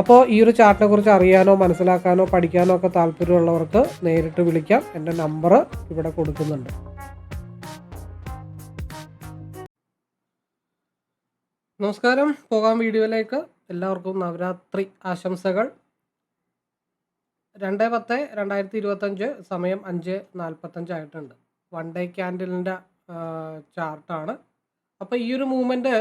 അപ്പോൾ ഈ ഒരു ചാർട്ടിനെ കുറിച്ച് അറിയാനോ മനസ്സിലാക്കാനോ പഠിക്കാനോ ഒക്കെ താല്പര്യമുള്ളവർക്ക് നേരിട്ട് വിളിക്കാം. എന്റെ നമ്പർ ഇവിടെ കൊടുക്കുന്നുണ്ട്. നമസ്കാരം. പോകാം വീഡിയോയിലേക്ക്. എല്ലാവർക്കും നവരാത്രി ആശംസകൾ. രണ്ട് പത്ത് രണ്ടായിരത്തി ഇരുപത്തഞ്ച് സമയം അഞ്ച് നാൽപ്പത്തഞ്ചായിട്ടുണ്ട് വൺ ഡേ ക്യാൻഡിലിന്റെ ചാർട്ടാണ്. അപ്പോൾ ഈ ഒരു മൂവ്മെന്റ്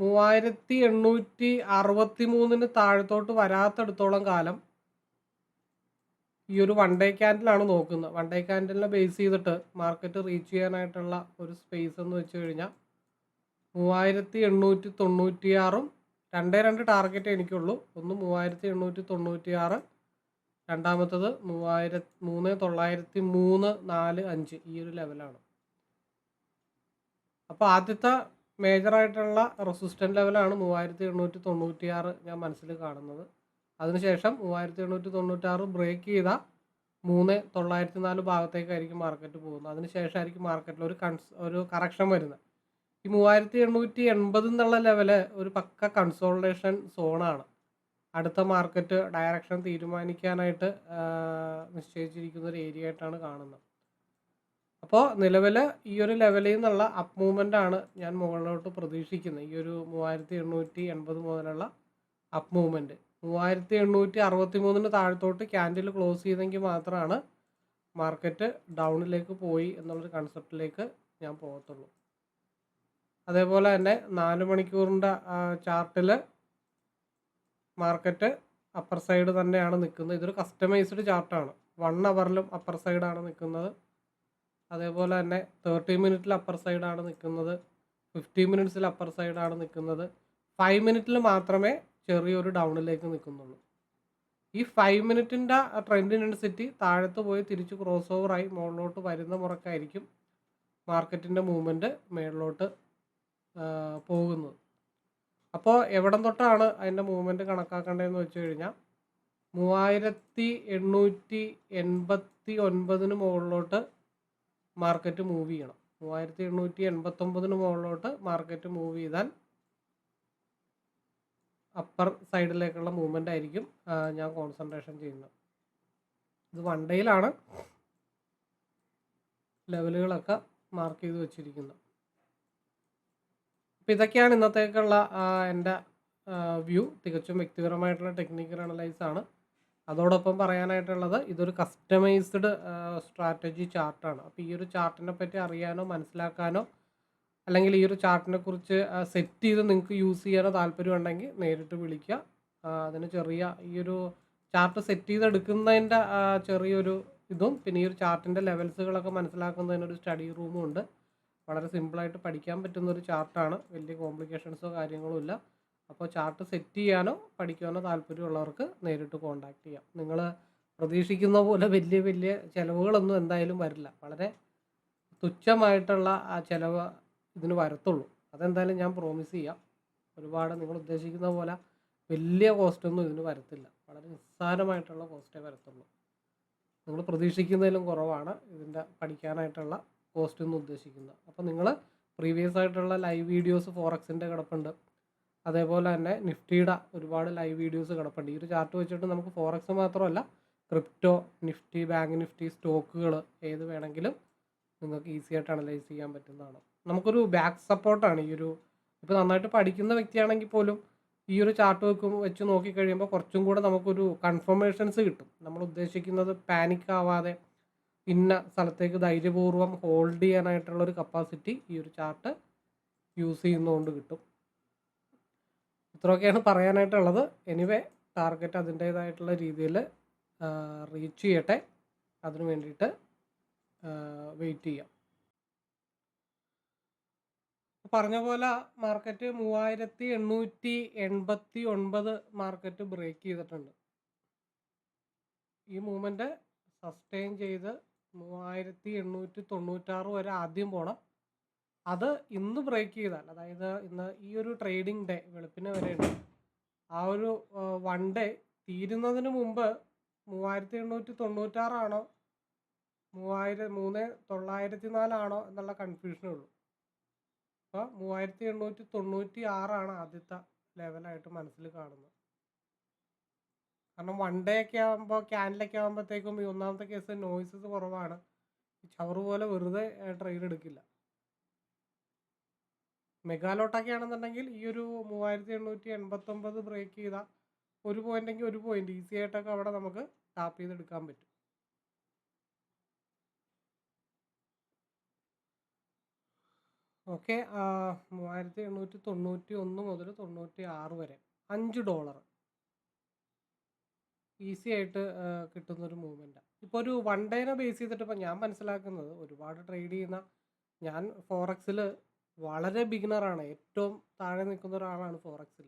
മൂവായിരത്തി എണ്ണൂറ്റി അറുപത്തി മൂന്നിന് താഴത്തോട്ട് വരാത്തടത്തോളം കാലം ഈ ഒരു വൺ ഡേ ക്യാൻഡിലാണ് നോക്കുന്നത്. വൺ ഡേ ക്യാൻഡിലിനെ ബേസ് ചെയ്തിട്ട് മാർക്കറ്റ് റീച്ച് ചെയ്യാനായിട്ടുള്ള ഒരു സ്പേസ് എന്ന് വെച്ച് കഴിഞ്ഞാൽ മൂവായിരത്തി എണ്ണൂറ്റി തൊണ്ണൂറ്റിയാറും രണ്ടേ രണ്ട് ടാർഗറ്റ് എനിക്കുള്ളൂ. ഒന്ന് മൂവായിരത്തി എണ്ണൂറ്റി തൊണ്ണൂറ്റിയാറ് രണ്ടാമത്തത് മൂവായിര മൂന്ന് തൊള്ളായിരത്തി മൂന്ന് നാല് അഞ്ച് ഈ ഒരു ലെവലാണ് അപ്പോൾ ആദ്യത്തെ മേജറായിട്ടുള്ള റെസിസ്റ്റന്റ് ലെവലാണ് മൂവായിരത്തി എണ്ണൂറ്റി തൊണ്ണൂറ്റിയാറ് ഞാൻ മനസ്സിൽ കാണുന്നത്. അതിനുശേഷം മൂവായിരത്തി എണ്ണൂറ്റി തൊണ്ണൂറ്റാറ് ബ്രേക്ക് ചെയ്ത മൂന്ന് തൊള്ളായിരത്തി നാല് ഭാഗത്തേക്കായിരിക്കും മാർക്കറ്റ് പോകുന്നത്. അതിനുശേഷമായിരിക്കും മാർക്കറ്റിൽ ഒരു കൺസ് ഒരു കറക്ഷൻ വരുന്നത്. ഈ മൂവായിരത്തി എണ്ണൂറ്റി എൺപത് എന്നുള്ള ലെവൽ ഒരു പക്ക കൺസോൾട്ടേഷൻ സോണാണ് അടുത്ത മാർക്കറ്റ് ഡയറക്ഷൻ തീരുമാനിക്കാനായിട്ട് നിശ്ചയിച്ചിരിക്കുന്ന ഒരു ഏരിയ ആയിട്ടാണ് കാണുന്നത്. അപ്പോൾ നിലവിൽ ഈ ഒരു ലെവലിൽ നിന്നുള്ള അപ്പ് മൂവ്മെന്റ് ആണ് ഞാൻ മുകളിലോട്ട് പ്രതീക്ഷിക്കുന്നത് ഈ ഒരു മൂവായിരത്തി എണ്ണൂറ്റി എൺപത് മുതലുള്ള അപ്പ് മൂവ്മെന്റ് മൂവായിരത്തി എണ്ണൂറ്റി അറുപത്തി മൂന്നിന് താഴത്തോട്ട് ക്യാൻഡിൽ ക്ലോസ് ചെയ്തെങ്കിൽ മാത്രമാണ് മാർക്കറ്റ് ഡൗണിലേക്ക് പോയി എന്നുള്ളൊരു കൺസെപ്റ്റിലേക്ക് ഞാൻ പോകത്തുള്ളൂ. അതേപോലെ തന്നെ നാല് മണിക്കൂറിന്റെ ചാർട്ടിൽ മാർക്കറ്റ് അപ്പർ സൈഡ് തന്നെയാണ് നിൽക്കുന്നത് ഇതൊരു കസ്റ്റമൈസ്ഡ് ചാർട്ടാണ് വൺ അവറിലും അപ്പർ സൈഡാണ് നിൽക്കുന്നത് അതേപോലെ തന്നെ തേർട്ടി മിനിറ്റിൽ അപ്പർ സൈഡാണ് നിൽക്കുന്നത് ഫിഫ്റ്റി മിനിറ്റ്സിൽ അപ്പർ സൈഡാണ് നിൽക്കുന്നത് ഫൈവ് മിനിറ്റിൽ മാത്രമേ ചെറിയൊരു ഡൗണിലേക്ക് നിൽക്കുന്നുള്ളൂ. ഈ ഫൈവ് മിനിറ്റിന്റെ ട്രെൻഡിനനുസരിച്ച് താഴത്ത് പോയി തിരിച്ച് ക്രോസ് ഓവറായി മുകളിലോട്ട് വരുന്ന മുറക്കായിരിക്കും മാർക്കറ്റിന്റെ മൂവ്മെന്റ് മേളിലോട്ട് പോകുന്നത്. അപ്പോൾ എവിടം തൊട്ടാണ് അതിന്റെ മൂവ്മെന്റ് കണക്കാക്കേണ്ടതെന്ന് വെച്ച് കഴിഞ്ഞാൽ മൂവായിരത്തി എണ്ണൂറ്റി എൺപത്തി ഒൻപതിന് മുകളിലോട്ട് മാർക്കറ്റ് മൂവ് ചെയ്യണം. മൂവായിരത്തി എണ്ണൂറ്റി എൺപത്തൊമ്പതിന് മുകളിലോട്ട് മാർക്കറ്റ് മൂവ് ചെയ്താൽ അപ്പർ സൈഡിലേക്കുള്ള മൂവ്മെന്റ് ആയിരിക്കും ഞാൻ കോൺസെൻട്രേഷൻ ചെയ്യുന്നത്. ഇത് വൺ ഡേയിലാണ് ലെവലുകളൊക്കെ മാർക്ക് ചെയ്ത് വെച്ചിരിക്കുന്നത്. അപ്പോൾ ഇതൊക്കെയാണ് ഇന്നത്തേക്കുള്ള എന്റെ വ്യൂ തികച്ചും വ്യക്തിപരമായിട്ടുള്ള ടെക്നിക്കൽ അനലൈസ് ആണ്. അതോടൊപ്പം പറയാനായിട്ടുള്ളത് ഇതൊരു കസ്റ്റമൈസ്ഡ് സ്ട്രാറ്റജി ചാർട്ടാണ്. അപ്പോൾ ഈ ഒരു ചാർട്ടിനെ പറ്റി അറിയാനോ മനസ്സിലാക്കാനോ അല്ലെങ്കിൽ ഈ ഒരു ചാർട്ടിനെ കുറിച്ച് സെറ്റ് ചെയ്ത് നിങ്ങൾക്ക് യൂസ് ചെയ്യാനോ താല്പര്യമുണ്ടെങ്കിൽ നേരിട്ട് വിളിക്കുക. അതിന് ചെറിയ ഈ ഒരു ചാർട്ട് സെറ്റ് ചെയ്തെടുക്കുന്നതിന്റെ ചെറിയൊരു ഇതും പിന്നെ ഈ ഒരു ചാർട്ടിന്റെ ലെവൽസുകളൊക്കെ മനസ്സിലാക്കുന്നതിനൊരു സ്റ്റഡി റൂമും ഉണ്ട്. വളരെ സിമ്പിളായിട്ട് പഠിക്കാൻ പറ്റുന്ന ഒരു ചാർട്ടാണ്. വലിയ കോംപ്ലിക്കേഷൻസോ കാര്യങ്ങളോ ഇല്ല. അപ്പോൾ ചാർട്ട് സെറ്റ് ചെയ്യാനോ പഠിക്കാനോ താല്പര്യമുള്ളവർക്ക് നേരിട്ട് കോൺടാക്ട് ചെയ്യാം. നിങ്ങൾ പ്രതീക്ഷിക്കുന്ന പോലെ വലിയ വലിയ ചിലവുകളൊന്നും എന്തായാലും വരില്ല. വളരെ തുച്ഛമായിട്ടുള്ള ആ ചിലവ് ഇതിന് വരത്തുള്ളൂ. അതെന്തായാലും ഞാൻ പ്രോമിസ് ചെയ്യാം. ഒരുപാട് നിങ്ങൾ ഉദ്ദേശിക്കുന്ന പോലെ വലിയ കോസ്റ്റൊന്നും ഇതിന് വരത്തില്ല. വളരെ നിസ്സാരമായിട്ടുള്ള കോസ്റ്റേ വരത്തുള്ളൂ. നിങ്ങൾ പ്രതീക്ഷിക്കുന്നതിലും കുറവാണ് ഇതിന്റെ പഠിക്കാനായിട്ടുള്ള കോസ്റ്റ് എന്ന് ഉദ്ദേശിക്കുന്നത്. അപ്പോൾ നിങ്ങൾ പ്രീവിയസ് ആയിട്ടുള്ള ലൈവ് വീഡിയോസ് ഫോറക്സിന്റെ കിടപ്പുണ്ട്. അതേപോലെ തന്നെ നിഫ്റ്റിയുടെ ഒരുപാട് ലൈവ് വീഡിയോസ് കിടപ്പുണ്ട്. ഈ ഒരു ചാർട്ട് വെച്ചിട്ട് നമുക്ക് ഫോറക്സ് മാത്രമല്ല ക്രിപ്റ്റോ നിഫ്റ്റി ബാങ്ക് നിഫ്റ്റി സ്റ്റോക്കുകൾ ഏത് വേണമെങ്കിലും നിങ്ങൾക്ക് ഈസി ആയിട്ട് അനലൈസ് ചെയ്യാൻ പറ്റുന്നതാണ്. നമുക്കൊരു ബാക്ക് സപ്പോർട്ടാണ് ഈ ഒരു ഇപ്പോൾ നന്നായിട്ട് പഠിക്കുന്ന വ്യക്തിയാണെങ്കിൽ പോലും ഈ ഒരു ചാർട്ട് വെക്കും വെച്ച് നോക്കിക്കഴിയുമ്പോൾ കുറച്ചും കൂടെ നമുക്കൊരു കൺഫർമേഷൻസ് കിട്ടും. നമ്മൾ ഉദ്ദേശിക്കുന്നത് പാനിക് ആവാതെ ഇന്ന സ്ഥലത്തേക്ക് ധൈര്യപൂർവം ഹോൾഡ് ചെയ്യാനായിട്ടുള്ള ഒരു കപ്പാസിറ്റി ഈ ഒരു ചാർട്ട് യൂസ് ചെയ്യുന്നതുകൊണ്ട് കിട്ടും. ഇത്രയൊക്കെയാണ് പറയാനായിട്ടുള്ളത്. എനിവേ ടാർഗറ്റ് അതിന്റേതായിട്ടുള്ള രീതിയിൽ റീച്ച് ചെയ്യട്ടെ. അതിന് വേണ്ടിയിട്ട് വെയിറ്റ് ചെയ്യാം. പറഞ്ഞ പോലെ മാർക്കറ്റ് മൂവായിരത്തി എണ്ണൂറ്റി എൺപത്തി ഒൻപത് മാർക്കറ്റ് ബ്രേക്ക് ചെയ്തിട്ടുണ്ട്. ഈ മൂവ്മെന്റ് സസ്റ്റെയിൻ ചെയ്ത് മൂവായിരത്തി എണ്ണൂറ്റി തൊണ്ണൂറ്റാറ് വരെ ആദ്യം പോണം. അത് ഇന്ന് ബ്രേക്ക് ചെയ്താൽ അതായത് ഇന്ന് ഈ ഒരു ട്രേഡിംഗ് ഡേ വെളുപ്പിന് വരെ ഉണ്ട്. ആ ഒരു വൺ ഡേ തീരുന്നതിന് മുമ്പ് മൂവായിരത്തി എണ്ണൂറ്റി തൊണ്ണൂറ്റാറാണോ മൂവായിരം മൂന്ന് തൊള്ളായിരത്തി നാലാണോ എന്നുള്ള കൺഫ്യൂഷനേ ഉള്ളൂ. അപ്പോൾ മൂവായിരത്തി എണ്ണൂറ്റി തൊണ്ണൂറ്റി ആറാണ് ആദ്യത്തെ ലെവലായിട്ട് മനസ്സിൽ കാണുന്നത്. കാരണം വൺ ഡേ ഒക്കെ ആകുമ്പോൾ ക്യാനിലൊക്കെ ആകുമ്പോഴത്തേക്കും ഈ ഒന്നാമത്തെ കേസ് നോയിസസ് കുറവാണ്. ചവറ് പോലെ വെറുതെ ട്രെയിൻ എടുക്കില്ല. മെഗാലോട്ടൊക്കെ ആണെന്നുണ്ടെങ്കിൽ ഈ ഒരു മൂവായിരത്തി എണ്ണൂറ്റി എൺപത്തൊമ്പത് ബ്രേക്ക് ചെയ്ത ഒരു പോയിന്റെങ്കിൽ ഒരു പോയിന്റ് ഈസി ആയിട്ടൊക്കെ അവിടെ നമുക്ക് ടാപ്പ് ചെയ്തെടുക്കാൻ പറ്റും. ഓക്കെ മൂവായിരത്തി എണ്ണൂറ്റി തൊണ്ണൂറ്റി ഒന്ന് മുതൽ തൊണ്ണൂറ്റി ആറ് വരെ. അഞ്ച് ഡോളർ ഈസി ആയിട്ട് കിട്ടുന്നൊരു മൂവ്മെന്റാണ് ഇപ്പോൾ ഒരു വൺ ഡേനെ ബേസ് ചെയ്തിട്ട് ഇപ്പോൾ ഞാൻ മനസ്സിലാക്കുന്നത് ഒരുപാട് ട്രേഡ് ചെയ്യുന്ന ഞാൻ ഫോറക്സിൽ വളരെ ബിഗിനറാണ് ഏറ്റവും താഴെ നിൽക്കുന്ന ഒരാളാണ് ഫോറക്സിൽ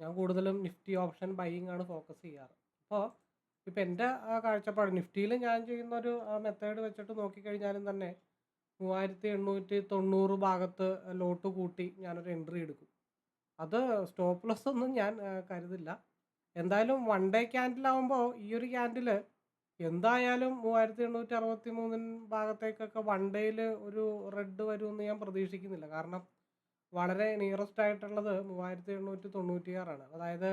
ഞാൻ കൂടുതലും നിഫ്റ്റി ഓപ്ഷൻ ബൈയിങ് ആണ് ഫോക്കസ് ചെയ്യാറ്. അപ്പോൾ ഇപ്പോൾ എന്റെ കാഴ്ചപ്പാട് നിഫ്റ്റിയിൽ ഞാൻ ചെയ്യുന്ന ഒരു മെത്തേഡ് വെച്ചിട്ട് നോക്കിക്കഴിഞ്ഞാലും തന്നെ മൂവായിരത്തി എണ്ണൂറ്റി തൊണ്ണൂറ് ഭാഗത്ത് ലോട്ട് കൂട്ടി ഞാനൊരു എൻട്രി എടുക്കും. അത് സ്റ്റോപ്പ് ലോസ് ഒന്നും ഞാൻ കരുതില്ല. എന്തായാലും വൺ ഡേ ക്യാൻഡിലാവുമ്പോൾ ഈ ഒരു ക്യാൻഡിൽ എന്തായാലും മൂവായിരത്തി എണ്ണൂറ്റി അറുപത്തി മൂന്നിൻ ഭാഗത്തേക്കൊക്കെ വൺ ഡേയിൽ ഒരു റെഡ് വരുമെന്ന് ഞാൻ പ്രതീക്ഷിക്കുന്നില്ല. കാരണം വളരെ നിയറസ്റ്റ് ആയിട്ടുള്ളത് മൂവായിരത്തി എണ്ണൂറ്റി തൊണ്ണൂറ്റിയാറാണ് അതായത്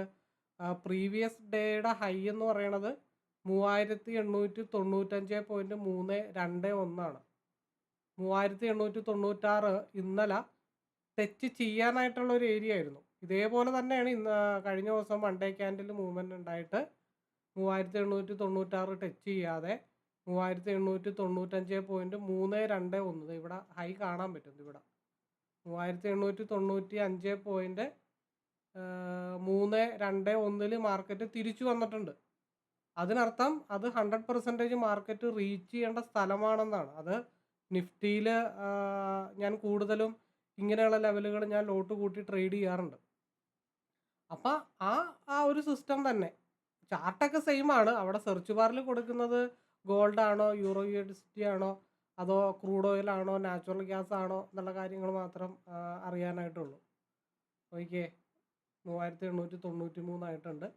പ്രീവിയസ് ഡേയുടെ ഹൈ എന്ന് പറയണത് മൂവായിരത്തി എണ്ണൂറ്റി തൊണ്ണൂറ്റഞ്ച് പോയിന്റ് മൂന്ന് രണ്ട് ഒന്നാണ്. മൂവായിരത്തി എണ്ണൂറ്റി തൊണ്ണൂറ്റാറ് ഇന്നലെ ടച്ച് ചെയ്യാനായിട്ടുള്ള ഒരു ഏരിയ ആയിരുന്നു. ഇതേപോലെ തന്നെയാണ് ഇന്ന് കഴിഞ്ഞ ദിവസം വൺ ഡേ ക്യാൻഡിൽ മൂവ്മെന്റ് ഉണ്ടായിട്ട് മൂവായിരത്തി എണ്ണൂറ്റി തൊണ്ണൂറ്റാറ് ടച്ച് ചെയ്യാതെ മൂവായിരത്തി എണ്ണൂറ്റി തൊണ്ണൂറ്റഞ്ച് പോയിന്റ് മൂന്ന് രണ്ട് ഒന്ന്. ഇവിടെ ഹൈ കാണാൻ പറ്റും ഇവിടെ. മൂവായിരത്തി എണ്ണൂറ്റി തൊണ്ണൂറ്റി അഞ്ച് പോയിന്റ് മൂന്ന് രണ്ട് ഒന്നിൽ മാർക്കറ്റ് തിരിച്ചു വന്നിട്ടുണ്ട്. അതിനർത്ഥം അത് ഹൺഡ്രഡ് പെർസെന്റേജ് മാർക്കറ്റ് റീച്ച് ചെയ്യേണ്ട സ്ഥലമാണെന്നാണ്. അത് നിഫ്റ്റിയിൽ ഞാൻ കൂടുതലും ഇങ്ങനെയുള്ള ലെവലുകൾ ഞാൻ ലോട്ട് കൂട്ടി ട്രേഡ് ചെയ്യാറുണ്ട്. അപ്പം ആ ആ ഒരു സിസ്റ്റം തന്നെ ചാർട്ടൊക്കെ സെയിം ആണ് അവിടെ സെർച്ച് ബാറിൽ കൊടുക്കുന്നത് ഗോൾഡ് ആണോ യൂറോ യു ആണോ അതോ ക്രൂഡ് ഓയിൽ ആണോ നാച്ചുറൽ ഗ്യാസ് ആണോ എന്നുള്ള കാര്യങ്ങൾ മാത്രം അറിയാനായിട്ടുള്ളൂ. ഓക്കെ മൂവായിരത്തി എണ്ണൂറ്റി തൊണ്ണൂറ്റി മൂന്നായിട്ടുണ്ട്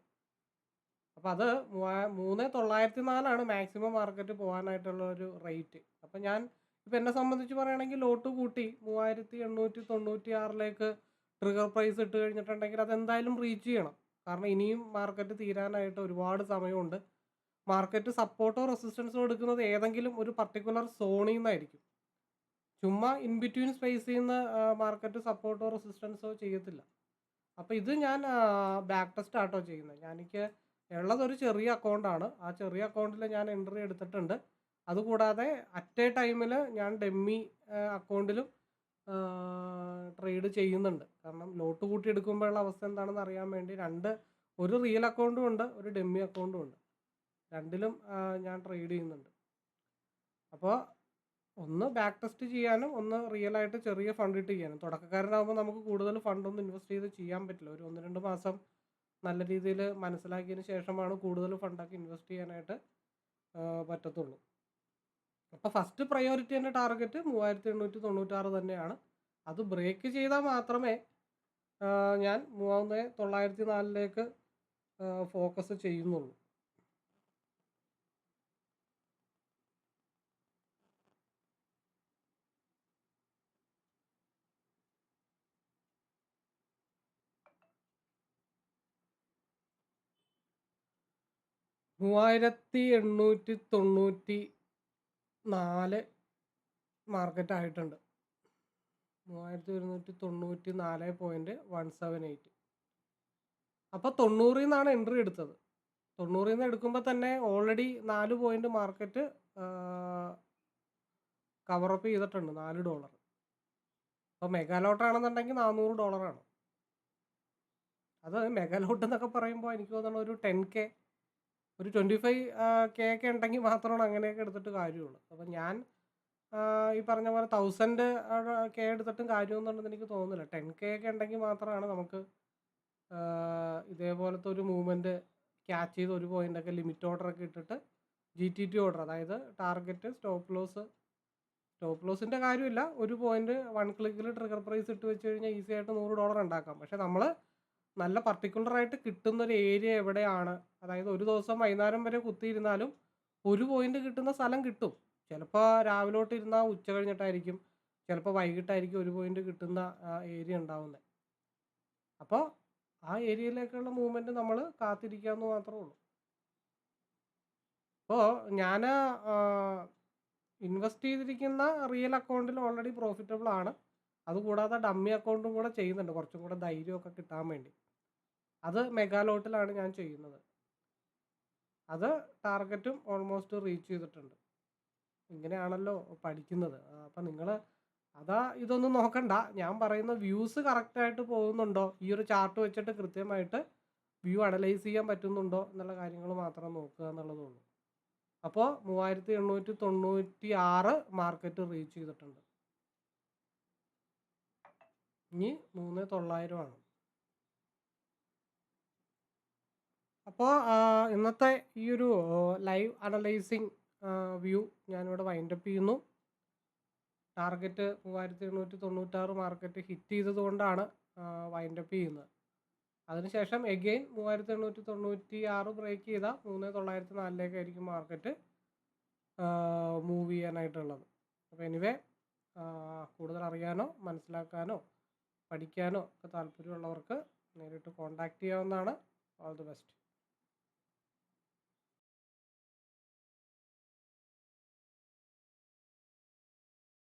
അപ്പം അത് മൂവാ മൂന്ന് തൊള്ളായിരത്തി നാലാണ് മാക്സിമം മാർക്കറ്റ് പോകാനായിട്ടുള്ള ഒരു റേറ്റ്. അപ്പം ഞാൻ ഇപ്പം എന്നെ സംബന്ധിച്ച് പറയുകയാണെങ്കിൽ ലോട്ട് കൂട്ടി മൂവായിരത്തി എണ്ണൂറ്റി തൊണ്ണൂറ്റി ആറിലേക്ക് ട്രിഗർ പ്രൈസ് ഇട്ട് കഴിഞ്ഞിട്ടുണ്ടെങ്കിൽ അത് എന്തായാലും റീച്ച് ചെയ്യണം. കാരണം ഇനിയും മാർക്കറ്റ് തീരാനായിട്ട് ഒരുപാട് സമയമുണ്ട്. മാർക്കറ്റ് സപ്പോർട്ടോ റെസിസ്റ്റൻസോ എടുക്കുന്നത് ഏതെങ്കിലും ഒരു പർട്ടിക്കുലർ സോണിൽ നിന്നായിരിക്കും ചുമ്മാ ഇൻ ബിറ്റ്വീൻ സ്പേസ് ചെയ്യുന്ന മാർക്കറ്റ് സപ്പോർട്ടോ റെസിസ്റ്റൻസോ ചെയ്യത്തില്ല. അപ്പോൾ ഇത് ഞാൻ ബാക്ക് ടെസ്റ്റ് ആട്ടോ ചെയ്യുന്നത്. ഞാൻ എനിക്ക് ഉള്ളതൊരു ചെറിയ അക്കൗണ്ടാണ് ആ ചെറിയ അക്കൗണ്ടിൽ ഞാൻ എൻട്രി എടുത്തിട്ടുണ്ട്. അതുകൂടാതെ അറ്റ് എ ടൈമിൽ ഞാൻ ഡെമ്മി അക്കൗണ്ടിലും ട്രേഡ് ചെയ്യുന്നുണ്ട്. കാരണം ലോട്ട് കൂട്ടി എടുക്കുമ്പോഴുള്ള അവസ്ഥ എന്താണെന്ന് അറിയാൻ വേണ്ടി രണ്ട് ഒരു റിയൽ അക്കൗണ്ടും ഉണ്ട് ഒരു ഡെമ്മി അക്കൗണ്ടും ഉണ്ട്. രണ്ടിലും ഞാൻ ട്രേഡ് ചെയ്യുന്നുണ്ട്. അപ്പോൾ ഒന്ന് ബാക്ക് ടെസ്റ്റ് ചെയ്യാനും ഒന്ന് റിയൽ ആയിട്ട് ചെറിയ ഫണ്ട് ഇട്ട് ചെയ്യാനും. തുടക്കക്കാരനാകുമ്പോൾ നമുക്ക് കൂടുതൽ ഫണ്ടൊന്നും ഇൻവെസ്റ്റ് ചെയ്ത് ചെയ്യാൻ പറ്റില്ല. ഒരു ഒന്ന് രണ്ട് മാസം നല്ല രീതിയിൽ മനസ്സിലാക്കിയതിന് ശേഷമാണ് കൂടുതൽ ഫണ്ടൊക്കെ ഇൻവെസ്റ്റ് ചെയ്യാനായിട്ട് പറ്റത്തുള്ളൂ. അപ്പോൾ ഫസ്റ്റ് പ്രയോറിറ്റി എന്റെ ടാർഗറ്റ് മൂവായിരത്തി എണ്ണൂറ്റി തൊണ്ണൂറ്റാറ് തന്നെയാണ്. അത് ബ്രേക്ക് ചെയ്താൽ മാത്രമേ ഞാൻ മൂന്ന് തൊള്ളായിരത്തി നാലിലേക്ക് ഫോക്കസ് ചെയ്യുന്നുള്ളൂ. മൂവായിരത്തി എണ്ണൂറ്റി തൊണ്ണൂറ്റി നാല് മാർക്കറ്റ് ആയിട്ടുണ്ട് മൂവായിരത്തി ഒരുന്നൂറ്റി തൊണ്ണൂറ്റി നാല് പോയിന്റ് വൺ സെവൻ എയ്റ്റ്. അപ്പോൾ തൊണ്ണൂറിൽ നിന്നാണ് എൻട്രി എടുത്തത്. തൊണ്ണൂറിൽ നിന്ന് എടുക്കുമ്പോൾ തന്നെ ഓൾറെഡി നാല് പോയിന്റ് മാർക്കറ്റ് കവറപ്പ് ചെയ്തിട്ടുണ്ട് നാല് ഡോളർ. അപ്പോൾ മെഗാലോട്ടാണെന്നുണ്ടെങ്കിൽ നാനൂറ് ഡോളറാണ്. അത് മെഗാലോട്ട് എന്നൊക്കെ പറയുമ്പോൾ എനിക്ക് തോന്നുന്നു ഒരു ടെൻ കെ ഒരു ട്വന്റി ഫൈവ് കെ ഒക്കെ ഉണ്ടെങ്കിൽ മാത്രമാണ് അങ്ങനെയൊക്കെ എടുത്തിട്ട് കാര്യമുള്ളൂ. അപ്പോൾ ഞാൻ ഈ പറഞ്ഞ പോലെ തൗസൻഡ് കെ എടുത്തിട്ടും കാര്യമൊന്നുണ്ടെന്ന് എനിക്ക് തോന്നുന്നില്ല. ടെൻ കെ ഒക്കെ ഉണ്ടെങ്കിൽ മാത്രമാണ് നമുക്ക് ഇതേപോലത്തെ ഒരു മൂവ്മെന്റ് ക്യാച്ച് ചെയ്ത് ഒരു പോയിന്റൊക്കെ ലിമിറ്റ് ഓർഡർ ഒക്കെ ഇട്ടിട്ട് ജി ടി ടി ഓർഡർ അതായത് ടാർഗറ്റ് സ്റ്റോപ്പ് ലോസ് സ്റ്റോപ്പ് ലോസിന്റെ കാര്യമില്ല. ഒരു പോയിന്റ് വൺ ക്ലിക്കിൽ ട്രിഗർ പ്രൈസ് ഇട്ട് വെച്ച് കഴിഞ്ഞാൽ ഈസി ആയിട്ട് നൂറ് ഡോളർ ഉണ്ടാക്കാം. പക്ഷേ നമ്മൾ നല്ല പർട്ടിക്കുലർ ആയിട്ട് കിട്ടുന്ന ഒരു ഏരിയ എവിടെയാണ് അതായത് ഒരു ദിവസം വൈകുന്നേരം വരെ കുത്തിയിരുന്നാലും ഒരു പോയിന്റ് കിട്ടുന്ന സ്ഥലം കിട്ടും. ചിലപ്പോൾ രാവിലോട്ട് ഇരുന്നാൽ ഉച്ച കഴിഞ്ഞിട്ടായിരിക്കും. ചിലപ്പോൾ വൈകിട്ടായിരിക്കും ഒരു പോയിന്റ് കിട്ടുന്ന ഏരിയ ഉണ്ടാവുന്നത് അപ്പോൾ ആ ഏരിയയിലേക്കുള്ള മൂവ്മെന്റ് നമ്മൾ കാത്തിരിക്കാമെന്ന് മാത്രമേ ഉള്ളൂ. അപ്പോൾ ഞാൻ ഇൻവെസ്റ്റ് ചെയ്തിരിക്കുന്ന റിയൽ അക്കൗണ്ടിൽ ഓൾറെഡി പ്രോഫിറ്റബിൾ ആണ്. അതുകൂടാതെ ഡമ്മി അക്കൗണ്ടും കൂടെ ചെയ്യുന്നുണ്ട്. കുറച്ചും കൂടെ ധൈര്യമൊക്കെ കിട്ടാൻ വേണ്ടി. അത് മെഗാലോട്ടിലാണ് ഞാൻ ചെയ്യുന്നത്. അത് ടാർഗറ്റും ഓൾമോസ്റ്റ് റീച്ച് ചെയ്തിട്ടുണ്ട്. ഇങ്ങനെയാണല്ലോ പഠിക്കുന്നത്. അപ്പം നിങ്ങൾ അതാ ഇതൊന്നും നോക്കണ്ട. ഞാൻ പറയുന്ന വ്യൂസ് കറക്റ്റായിട്ട് പോകുന്നുണ്ടോ? ഈ ഒരു ചാർട്ട് വെച്ചിട്ട് കൃത്യമായിട്ട് വ്യൂ അനലൈസ് ചെയ്യാൻ പറ്റുന്നുണ്ടോ എന്നുള്ള കാര്യങ്ങൾ മാത്രം നോക്കുക എന്നുള്ളതേ ഉള്ളൂ അപ്പോൾ മൂവായിരത്തി എണ്ണൂറ്റി തൊണ്ണൂറ്റി ആറ് മാർക്കറ്റ് റീച്ച് ചെയ്തിട്ടുണ്ട്. ഇനി മൂന്ന് തൊള്ളായിരമാണ് അപ്പോൾ ഇന്നത്തെ ഈ ഒരു ലൈവ് അനലൈസിങ് വ്യൂ ഞാനിവിടെ വൈൻഡപ്പ് ചെയ്യുന്നു. ടാർഗറ്റ് മൂവായിരത്തി എണ്ണൂറ്റി തൊണ്ണൂറ്റാറ് മാർക്കറ്റ് ഹിറ്റ് ചെയ്തതുകൊണ്ടാണ് വൈൻഡപ്പ് ചെയ്യുന്നത്. അതിനുശേഷം എഗെയിൻ മൂവായിരത്തി എണ്ണൂറ്റി തൊണ്ണൂറ്റി ആറ് ബ്രേക്ക് ചെയ്ത മൂന്ന് തൊള്ളായിരത്തി നാലിലേക്കായിരിക്കും മാർക്കറ്റ് മൂവ് ചെയ്യാനായിട്ടുള്ളത്. അപ്പോൾ എനിവേ കൂടുതൽ അറിയാനോ മനസ്സിലാക്കാനോ പഠിക്കാനോ ഒക്കെ താല്പര്യമുള്ളവർക്ക് നേരിട്ട് കോൺടാക്റ്റ് ചെയ്യാവുന്നതാണ്. All the best